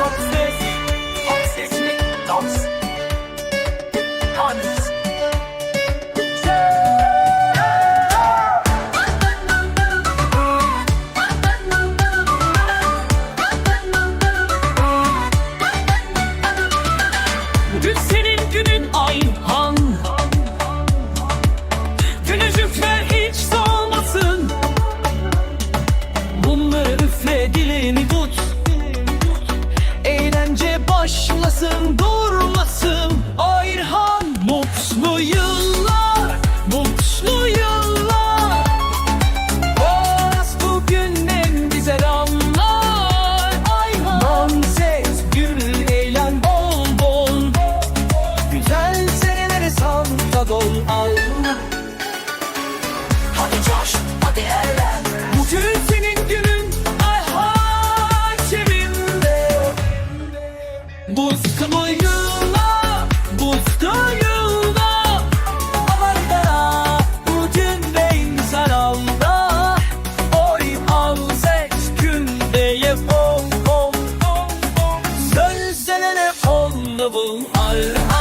Çok senin günün Ayhan. Gülücük üfle hiç solmasın Bunları üfle dilini tut başlasın durmasın Yıllar, buzlu yıllar Amanlara bugün güzel anda Oy al seç gündeye bol bol bol bol Sözlerine oldu bu al